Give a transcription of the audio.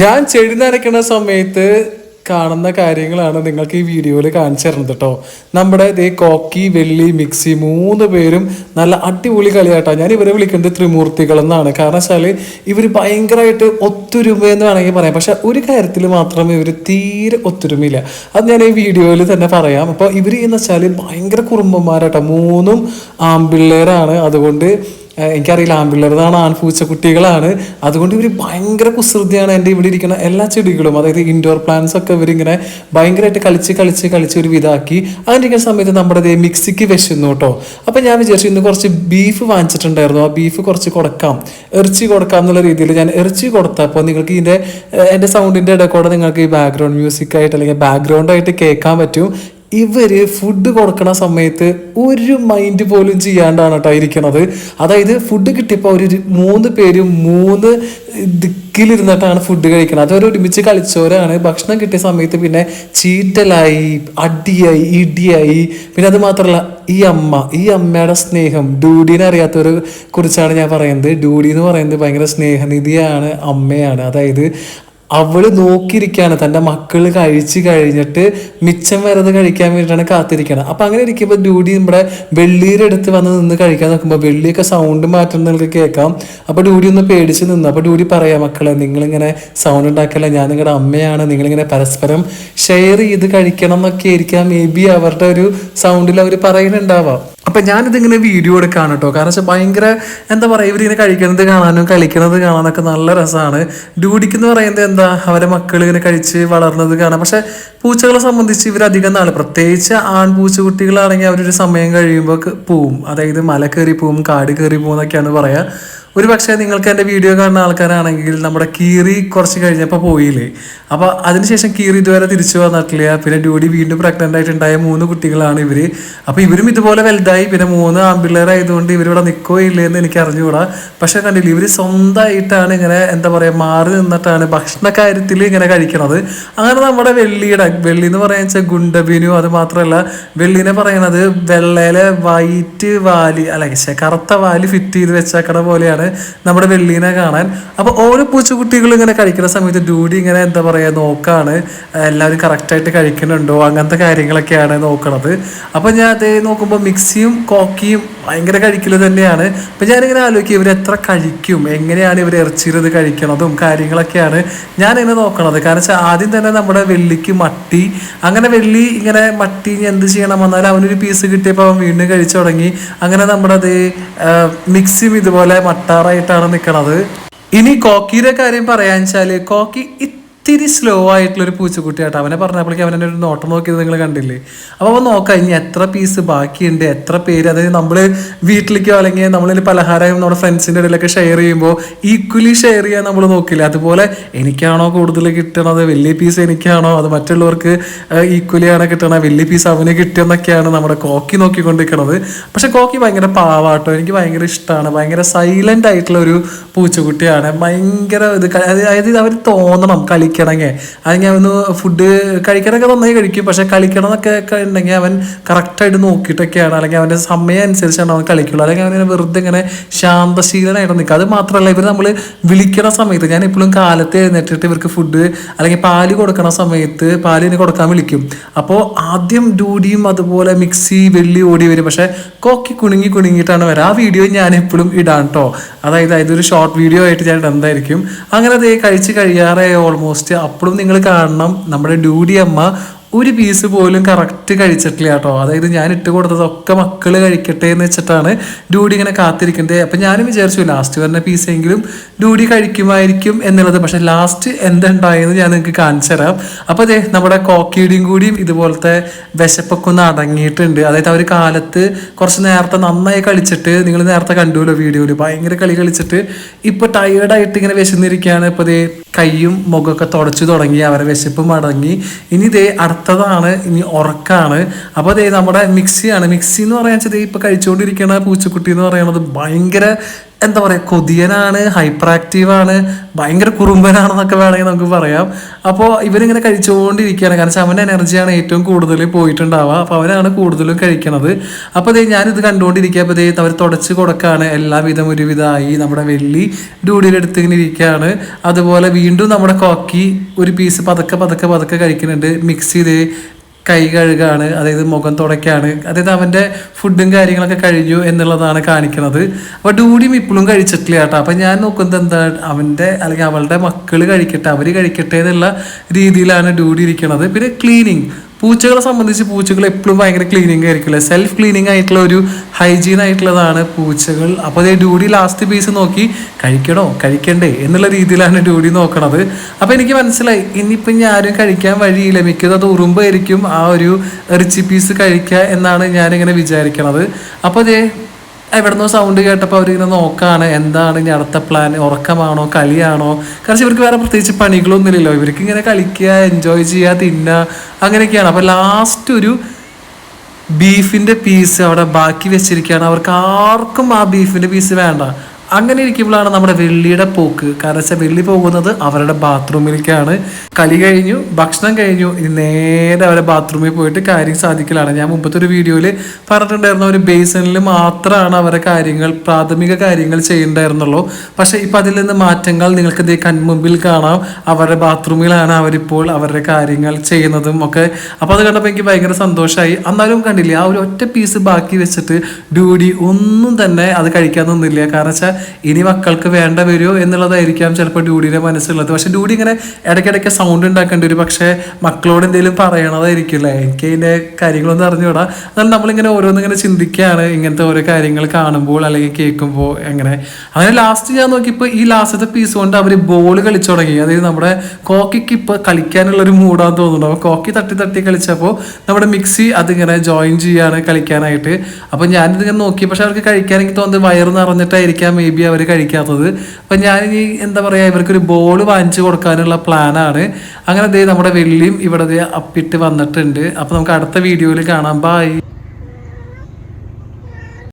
ഞാൻ ചെടി നനയ്ക്കുന്ന സമയത്ത് കാണുന്ന കാര്യങ്ങളാണ് നിങ്ങൾക്ക് ഈ വീഡിയോയിൽ കാണിച്ചു തരുന്നത് കേട്ടോ. നമ്മുടെ ഇതേ കോക്കി വെള്ളി മിക്സി മൂന്ന് പേരും നല്ല അടിപൊളി കളിയാട്ടോ. ഞാൻ ഇവരെ വിളിക്കുന്നത് ത്രിമൂർത്തികൾ എന്നാണ്. കാരണം വെച്ചാൽ ഇവർ ഭയങ്കരമായിട്ട് ഒത്തൊരുമ എന്ന് വേണമെങ്കിൽ പറയാം. പക്ഷെ ഒരു കാര്യത്തിൽ മാത്രം ഇവർ തീരെ ഒത്തൊരുമയില്ല. അത് ഞാൻ ഈ വീഡിയോയിൽ തന്നെ പറയാം. അപ്പോൾ ഇവർ എന്ന് വെച്ചാൽ ഭയങ്കര കുറുമ്പന്മാരാട്ടോ. മൂന്നും ആമ്പിള്ളേരാണ്. അതുകൊണ്ട് എനിക്കറിയില്ല ആൺപിള്ളേർതാണ് ആൺപൂച്ചക്കുട്ടികളാണ് അതുകൊണ്ട് ഇവർ ഭയങ്കര കുസൃതിയാണ് എന്റെ ഇവിടെ ഇരിക്കുന്ന എല്ലാ ചെടികളും. അതായത് ഇൻഡോർ പ്ലാന്റ്സ് ഒക്കെ ഇവരിങ്ങനെ ഭയങ്കരമായിട്ട് കളിച്ച് കളിച്ച് കളിച്ച് ഒരു വിധാക്കി. അതിന്റെ സമയത്ത് നമ്മുടെ മിക്സിക്ക് വിശന്നു കേട്ടോ അപ്പം ഞാൻ വിചാരിച്ചു ഇന്ന് കുറച്ച് ബീഫ് വാങ്ങിച്ചിട്ടുണ്ടായിരുന്നു. ആ ബീഫ് കുറച്ച് കൊടുക്കാം. ഇറച്ചി കൊടുക്കാം എന്നുള്ള രീതിയിൽ ഞാൻ ഇറച്ചി കൊടുത്തപ്പോൾ നിങ്ങൾക്ക് ഇതിന്റെ എന്റെ സൗണ്ടിന്റെ ഇടയിൽ കൂടെ നിങ്ങൾക്ക് ഈ ബാക്ക്ഗ്രൗണ്ട് മ്യൂസിക്കായിട്ട് അല്ലെങ്കിൽ ബാക്ക്ഗ്രൗണ്ടായിട്ട് കേൾക്കാൻ പറ്റും. ഇവർ ഫുഡ് കൊടുക്കണ സമയത്ത് ഒരു മൈൻഡ് പോലും ചെയ്യാണ്ടാണ് കേട്ടോ ഇരിക്കണത്. അതായത് ഫുഡ് കിട്ടിയപ്പോൾ ഒരു മൂന്ന് പേരും മൂന്ന് ദിക്കിലിരുന്നിട്ടാണ് ഫുഡ് കഴിക്കുന്നത് അതവർ ഒരുമിച്ച് കളിച്ചവരാണ്. ഭക്ഷണം കിട്ടിയ സമയത്ത് പിന്നെ ചീറ്റലായി അടിയായി ഇടിയായി. പിന്നെ അത് മാത്രമല്ല ഈ അമ്മ ഈ അമ്മയുടെ സ്നേഹം. ഡൂഡിനെ അറിയാത്തവരെ കുറിച്ചാണ് ഞാൻ പറയുന്നത്. ഡൂഡി എന്ന് പറയുന്നത് ഭയങ്കര സ്നേഹനിധിയാണ് അമ്മയാണ്. അതായത് അവൾ നോക്കിയിരിക്കുകയാണ്. തന്റെ മക്കൾ കഴിച്ച് കഴിഞ്ഞിട്ട് മിച്ചം വരത് കഴിക്കാൻ വേണ്ടിയിട്ടാണ് കാത്തിരിക്കുന്നത് അപ്പം അങ്ങനെ ഇരിക്കുമ്പോൾ ഡ്യൂഡി നമ്മുടെ വെള്ളിയുടെ അടുത്ത് വന്ന് നിന്ന് കഴിക്കാൻ നോക്കുമ്പോൾ വെള്ളിയൊക്കെ സൗണ്ട് മാറ്റുന്നത് നിങ്ങൾക്ക് കേൾക്കാം. അപ്പോൾ ഡ്യൂഡി ഒന്ന് പേടിച്ച് നിന്നു. അപ്പോൾ ഡ്യൂഡി പറയാം മക്കളെ നിങ്ങളിങ്ങനെ സൗണ്ട് ഉണ്ടാക്കല്ല? ഞാൻ നിങ്ങളുടെ അമ്മയാണ്. നിങ്ങളിങ്ങനെ പരസ്പരം ഷെയർ ചെയ്ത് കഴിക്കണം എന്നൊക്കെ ആയിരിക്കാം. മേ ബി അവരുടെ ഒരു സൗണ്ടിൽ അവർ പറയുന്നുണ്ടാവാം. അപ്പൊ ഞാനിതിങ്ങനെ വീഡിയോ എടുക്കാണ് കേട്ടോ കാരണം വെച്ചാൽ ഭയങ്കര എന്താ പറയുക ഇവരിങ്ങനെ കഴിക്കുന്നത് കാണാനും കളിക്കുന്നത് കാണാനൊക്കെ നല്ല രസമാണ് ഡ്യൂഡിക്ക് എന്ന് പറയുന്നത് എന്താ അവരെ മക്കൾ ഇങ്ങനെ കഴിച്ച് വളർന്നത് കാണാം. പക്ഷെ പൂച്ചകളെ സംബന്ധിച്ച് ഇവർ അധികം നാൾ പ്രത്യേകിച്ച് ആൺപൂച്ച കുട്ടികളാണെങ്കിൽ അവരൊരു സമയം കഴിയുമ്പോൾ പോവും. അതായത് മല കയറി പോവും കാട് കയറി പോകും എന്നൊക്കെയാണ് പറയാ. ഒരു പക്ഷേ നിങ്ങൾക്ക് എന്റെ വീഡിയോ കാണുന്ന ആൾക്കാരാണെങ്കിൽ നമ്മുടെ കീറി കുറച്ച് കഴിഞ്ഞപ്പോൾ പോയില്ലേ. അപ്പോൾ അതിനുശേഷം കീറി ഇതുവരെ തിരിച്ചു വന്നിട്ടില്ല. പിന്നെ ഡ്യൂഡി വീണ്ടും പ്രഗ്നന്റ് ആയിട്ടുണ്ടായ മൂന്ന് കുട്ടികളാണ് ഇവർ അപ്പോൾ ഇവരും ഇതുപോലെ വലുതായി. പിന്നെ മൂന്ന് ആൺപിള്ളേരായതുകൊണ്ട് ഇവരിവിടെ നിൽക്കോ എന്ന് എനിക്ക് അറിഞ്ഞുകൂടാ. പക്ഷേ കണ്ടില്ല ഇവർ സ്വന്തമായിട്ടാണ് ഇങ്ങനെ എന്താ പറയുക മാറി നിന്നിട്ടാണ് ഭക്ഷണ കാര്യത്തിൽ ഇങ്ങനെ കഴിക്കണത്. അങ്ങനെ നമ്മുടെ വെള്ളിയുടെ വെള്ളി എന്ന് പറയുക വെച്ചാൽ ഗുണ്ടബിനു അത് മാത്രമല്ല വെള്ളിനെ പറയണത് വെള്ളയിലെ വൈറ്റ് വാലി അല്ല കറുത്ത വാലി ഫിറ്റ് ചെയ്ത് വെച്ചേക്കണ പോലെയാണ്. നമ്മുടെ വെള്ളീനെ കാണാൻ. അപ്പൊ ഓരോ പൂച്ചക്കുട്ടികൾ ഇങ്ങനെ കഴിക്കുന്ന സമയത്ത് ഡ്യൂഡി ഇങ്ങനെ എന്താ പറയാ നോക്കാണ്. എല്ലാവരും കറക്റ്റായിട്ട് കഴിക്കുന്നുണ്ടോ? അങ്ങനത്തെ കാര്യങ്ങളൊക്കെയാണ് നോക്കണത്. അപ്പൊ ഞാൻ അത് നോക്കുമ്പോൾ മിക്സിയും കോക്കിയും ഭയങ്കര കഴിക്കൽ തന്നെയാണ്. അപ്പം ഞാനിങ്ങനെ ആലോചിക്കും ഇവർ എത്ര കഴിക്കും? എങ്ങനെയാണ് ഇവർ ഇറച്ചിരുത് കഴിക്കണതും കാര്യങ്ങളൊക്കെയാണ് ഞാനിങ്ങനെ നോക്കണത്. കാരണം വെച്ചാൽ ആദ്യം തന്നെ നമ്മുടെ വെള്ളിക്ക് മട്ടി അങ്ങനെ വെള്ളി ഇങ്ങനെ മട്ടി എന്ത് ചെയ്യണം? വന്നാലും അവനൊരു പീസ് കിട്ടിയപ്പോൾ അവൻ വീണ്ടും കഴിച്ചു തുടങ്ങി. അങ്ങനെ നമ്മുടെ അത് മിക്സിയും ഇതുപോലെ മട്ടാറായിട്ടാണ് നിൽക്കണത് ഇനി കോക്കിയുടെ കാര്യം പറയാൻ വെച്ചാൽ കോക്കി ഇത്തിരി സ്ലോ ആയിട്ടുള്ള ഒരു പൂച്ചക്കുട്ടിയാട്ടോ. അവനെ പറഞ്ഞപ്പോഴേക്കും അവനെ ഒരു നോട്ടം നോക്കിയത് നിങ്ങൾ കണ്ടില്ലേ? അപ്പോൾ അവൻ നോക്കാം ഇനി എത്ര പീസ് ബാക്കിയുണ്ട് എത്ര പേര്? അതായത് നമ്മൾ വീട്ടിലേക്കോ അല്ലെങ്കിൽ നമ്മളിൽ പലഹാരം നമ്മുടെ ഫ്രണ്ട്സിന്റെ ഇടയിലൊക്കെ ഷെയർ ചെയ്യുമ്പോൾ ഈക്വലി ഷെയർ ചെയ്യാൻ നമ്മൾ നോക്കില്ല? അതുപോലെ എനിക്കാണോ കൂടുതൽ കിട്ടണത്? വലിയ പീസ് എനിക്കാണോ? അത് മറ്റുള്ളവർക്ക് ഈക്വലി ആണ് കിട്ടണത്? വലിയ പീസ് അവന് കിട്ടിയെന്നൊക്കെയാണ് നമ്മുടെ കോക്കി നോക്കിക്കൊണ്ടിരിക്കണത്. പക്ഷെ കോക്കി ഭയങ്കര പാവാട്ടോ. എനിക്ക് ഭയങ്കര ഇഷ്ടമാണ് ഭയങ്കര സൈലന്റ് ആയിട്ടുള്ള ഒരു പൂച്ചക്കുട്ടിയാണ്. ഭയങ്കര ഇത് അതായത് അവർ തോന്നണം കളിക്കണമെങ്കിൽ അല്ലെങ്കിൽ അവന് ഫുഡ് കഴിക്കാനൊക്കെ നന്നായി കഴിക്കും. പക്ഷെ കളിക്കണം എന്നൊക്കെ ഉണ്ടെങ്കിൽ അവൻ കറക്റ്റായിട്ട് നോക്കിയിട്ടൊക്കെയാണ്. അല്ലെങ്കിൽ അവന്റെ സമയം അനുസരിച്ചാണ് അവൻ കളിക്കുള്ളൂ. അല്ലെങ്കിൽ അവനെ വെറുതെ ഇങ്ങനെ ശാന്തശീലനായിട്ട് നിൽക്കുക അത് മാത്രമല്ല ഇവർ നമ്മൾ വിളിക്കണ സമയത്ത് ഞാൻ എപ്പോഴും കാലത്ത് എഴുന്നേറ്റിട്ട് ഇവർക്ക് ഫുഡ് അല്ലെങ്കിൽ പാൽ കൊടുക്കണ സമയത്ത് പാലിന് കൊടുക്കാൻ വിളിക്കും. അപ്പോൾ ആദ്യം ഡൂഡിയും അതുപോലെ മിക്സി വെള്ളി ഓടി വരും. പക്ഷെ കോക്കി കുണുങ്ങി കുണുങ്ങിയിട്ടാണ് വരാം. ആ വീഡിയോ ഞാൻ എപ്പോഴും ഇടാൻ കേട്ടോ അതായത് ഇതൊരു ഷോർട്ട് വീഡിയോ ആയിട്ട് ഞാൻ ഇടുന്നതായിരിക്കും. അങ്ങനെ അത് കഴിച്ച് കഴിയാറേ ഓൾമോസ്റ്റ് അപ്പോഴും നിങ്ങൾ കാണണം. നമ്മുടെ ഡ്യൂഡി അമ്മ ഒരു പീസ് പോലും കറക്റ്റ് കഴിച്ചിട്ടില്ല കേട്ടോ. അതായത് ഞാൻ ഇട്ട് കൊടുത്തതൊക്കെ മക്കൾ കഴിക്കട്ടെ എന്ന് വെച്ചിട്ടാണ് ഡ്യൂഡി ഇങ്ങനെ കാത്തിരിക്കേണ്ടത് അപ്പം ഞാനും വിചാരിച്ചു ലാസ്റ്റ് വരുന്ന പീസെങ്കിലും ഡ്യൂഡി കഴിക്കുമായിരിക്കും എന്നുള്ളത്. പക്ഷെ ലാസ്റ്റ് എന്തുണ്ടായെന്ന് ഞാൻ നിങ്ങൾക്ക് കാണിച്ചു തരാം. അപ്പോൾ അതെ നമ്മുടെ കോക്കിയുടെയും കൂടിയും ഇതുപോലത്തെ വിശപ്പൊക്കെ ഒന്ന് അടങ്ങിയിട്ടുണ്ട്. അതായത് അവർ കാലത്ത് കുറച്ച് നേരത്തെ നന്നായി കളിച്ചിട്ട് നിങ്ങൾ നേരത്തെ കണ്ടുവല്ലോ വീഡിയോയിൽ ഭയങ്കര കളി കളിച്ചിട്ട് ഇപ്പോൾ ടയേർഡായിട്ട് ഇങ്ങനെ വിശന്നിരിക്കുകയാണ്. ഇപ്പോൾ ദേ കൈയും മുഖമൊക്കെ തുടച്ചു തുടങ്ങി അവരെ വിശപ്പ് മടങ്ങി. ഇനി ഇതേ അടുത്തതാണ് ഇനി ഉറക്കാണ്. അപ്പോൾ അതേ നമ്മുടെ മിക്സിയാണ്. മിക്സി എന്ന് പറയാൻ വെച്ചാൽ ഇപ്പൊ കഴിച്ചുകൊണ്ടിരിക്കുന്ന പൂച്ചക്കുട്ടി എന്ന് പറയുന്നത് ഭയങ്കര എന്താ പറയുക കൊതിയനാണ് ഹൈപ്പർ ആക്റ്റീവാണ് ഭയങ്കര കുറുമ്പനാണെന്നൊക്കെ വേണമെങ്കിൽ നമുക്ക് പറയാം. അപ്പോൾ ഇവരിങ്ങനെ കഴിച്ചുകൊണ്ടിരിക്കുകയാണ്. കാരണം അവന്റെ എനർജിയാണ് ഏറ്റവും കൂടുതൽ പോയിട്ടുണ്ടാവുക. അപ്പോൾ അവനാണ് കൂടുതലും കഴിക്കണത്. അപ്പോൾ ദേ ഞാനിത് കണ്ടുകൊണ്ടിരിക്കുക അപ്പോൾ ദേ അവർ തുടച്ച് കൊടുക്കുകയാണ്. എല്ലാവിധം ഒരുവിധമായി നമ്മുടെ വെള്ളി ഡ്യൂഡിയുടെ അടുത്ത് ഇങ്ങനെ ഇരിക്കുകയാണ്. അതുപോലെ വീണ്ടും നമ്മുടെ കോക്കി ഒരു പീസ് പതക്കെ പതക്കെ പതക്കെ കഴിക്കുന്നുണ്ട്. മിക്സ് ചെയ്ത് കൈ കഴുകാണ് അതായത് മുഖം തുടയ്ക്കാണ് അതായത് അവന്റെ ഫുഡും കാര്യങ്ങളൊക്കെ കഴിഞ്ഞു എന്നുള്ളതാണ് കാണിക്കുന്നത്. അപ്പോൾ ഡൂഡിയും ഇപ്പോഴും കഴിച്ചിട്ടില്ല കേട്ടോ. അപ്പം ഞാൻ നോക്കുന്നത് എന്താ അവന്റെ അല്ലെങ്കിൽ അവളുടെ മക്കൾ കഴിക്കട്ടെ അവർ കഴിക്കട്ടെ എന്നുള്ള രീതിയിലാണ് ഡൂഡി ഇരിക്കുന്നത് പിന്നെ ക്ലീനിങ് പൂച്ചകളെ സംബന്ധിച്ച് പൂച്ചകൾ എപ്പോഴും ഭയങ്കര ക്ലീനിങ് ആയിരിക്കില്ല സെൽഫ് ക്ലീനിങ് ആയിട്ടുള്ള ഒരു ഹൈജീൻ ആയിട്ടുള്ളതാണ് പൂച്ചകൾ. അപ്പോൾ അതേ ഡ്യൂഡി ലാസ്റ്റ് പീസ് നോക്കി കഴിക്കണോ? കഴിക്കണ്ടേ? എന്നുള്ള രീതിയിലാണ് ഡ്യൂഡി നോക്കണത്. അപ്പോൾ എനിക്ക് മനസ്സിലായി ഇനിയിപ്പം ഞാനും കഴിക്കാൻ വഴിയില്ല. മിക്കത് അത് ഉറുമ്പായിരിക്കും ആ ഒരു ഇറച്ചി പീസ് കഴിക്കുക എന്നാണ് ഞാനിങ്ങനെ വിചാരിക്കണത്. അപ്പോൾ അതേ എവിടുന്നോ സൗണ്ട് കേട്ടപ്പോൾ അവരിങ്ങനെ നോക്കാണ് എന്താണ് ഇനി അടുത്ത പ്ലാൻ ഉറക്കമാണോ? കളിയാണോ? കാരണം ഇവർക്ക് വേറെ പ്രത്യേകിച്ച് പണികളൊന്നുമില്ലല്ലോ. ഇവർക്ക് ഇങ്ങനെ കളിക്കുക എൻജോയ് ചെയ്യുക തിന്നുക അങ്ങനെയൊക്കെയാണ്. അപ്പോൾ ലാസ്റ്റ് ഒരു ബീഫിന്റെ പീസ് അവിടെ ബാക്കി വെച്ചിരിക്കുകയാണ്. അവർക്ക് ആർക്കും ആ ബീഫിന്റെ പീസ് വേണ്ട. അങ്ങനെ ഇരിക്കുമ്പോഴാണ് നമ്മുടെ വെള്ളിയുടെ പോക്ക്. കാരണം വെച്ചാൽ വെള്ളി പോകുന്നത് അവരുടെ ബാത്റൂമിലേക്കാണ്. കളി കഴിഞ്ഞു ഭക്ഷണം കഴിഞ്ഞു. ഇനി നേരെ അവരുടെ ബാത്റൂമിൽ പോയിട്ട് കാര്യം സാധിക്കലാണ്. ഞാൻ മുമ്പത്തെ ഒരു വീഡിയോയിൽ പറഞ്ഞിട്ടുണ്ടായിരുന്ന ഒരു ബേസിനിൽ മാത്രമാണ് അവരുടെ കാര്യങ്ങൾ പ്രാഥമിക കാര്യങ്ങൾ ചെയ്യണ്ടായിരുന്നുള്ളൂ. പക്ഷേ ഇപ്പം അതിൽ നിന്ന് മാറ്റങ്ങൾ നിങ്ങൾക്ക് ഇതേ കൺമുമ്പിൽ കാണാം. അവരുടെ ബാത്റൂമിലാണ് അവരിപ്പോൾ അവരുടെ കാര്യങ്ങൾ ചെയ്യുന്നതും ഒക്കെ. അപ്പോൾ അത് കണ്ടപ്പോൾ എനിക്ക് ഭയങ്കര സന്തോഷമായി എന്നാലും കണ്ടില്ലേ ആ ഒരു ഒറ്റ പീസ് ബാക്കി വെച്ചിട്ട് ഡ്യൂഡി ഒന്നും തന്നെ അത് കഴിക്കാൻ നിന്നില്ല. കാരണം വെച്ചാൽ ഇനി മക്കൾക്ക് വേണ്ട വരുമോ എന്നുള്ളതായിരിക്കാം ചിലപ്പോൾ ഡ്യൂഡിയുടെ മനസ്സിലുള്ളത് പക്ഷെ ഡ്യൂഡി ഇങ്ങനെ ഇടയ്ക്കിടയ്ക്ക് സൗണ്ട് ഉണ്ടാക്കേണ്ടി വരും. പക്ഷേ മക്കളോട് എന്തെങ്കിലും പറയണതായിരിക്കില്ലേ എനിക്ക് അതിന്റെ കാര്യങ്ങളൊന്നും അറിഞ്ഞുകൂടാ. എന്നാലും നമ്മളിങ്ങനെ ഓരോന്നിങ്ങനെ ചിന്തിക്കുകയാണ്. ഇങ്ങനത്തെ ഓരോ കാര്യങ്ങൾ കാണുമ്പോൾ അല്ലെങ്കിൽ കേൾക്കുമ്പോൾ എങ്ങനെ. അങ്ങനെ ലാസ്റ്റ് ഞാൻ നോക്കിയപ്പോൾ ഈ ലാസ്റ്റത്തെ പീസ് കൊണ്ട് അവർ ബോൾ കളിച്ചു തുടങ്ങി. അതായത് നമ്മുടെ കോക്കിക്ക് ഇപ്പോൾ കളിക്കാനുള്ള ഒരു മൂടാന്ന് തോന്നുന്നു അപ്പോൾ കോക്കി തട്ടി തട്ടി കളിച്ചപ്പോൾ നമ്മുടെ മിക്സി അതിങ്ങനെ ജോയിൻ ചെയ്യാണ് കളിക്കാനായിട്ട്. അപ്പോൾ ഞാനിതിങ്ങനെ നോക്കി. പക്ഷെ അവർക്ക് കഴിക്കാൻ എനിക്ക് തോന്നുന്നത് വയറ് നിറഞ്ഞിട്ടായിരിക്കാം മേ ബി അവർ കഴിക്കാത്തത്. അപ്പം ഞാൻ ഈ എന്താ പറയുക ഇവർക്കൊരു ബോൾ വാങ്ങിച്ചു കൊടുക്കാനുള്ള പ്ലാനാണ് അങ്ങനെ ദേ നമ്മുടെ വെള്ളിയും ഇവിടെ അപ്പിട്ട് വന്നിട്ടുണ്ട്. അപ്പോൾ നമുക്ക് അടുത്ത വീഡിയോയിൽ കാണാം. ബൈ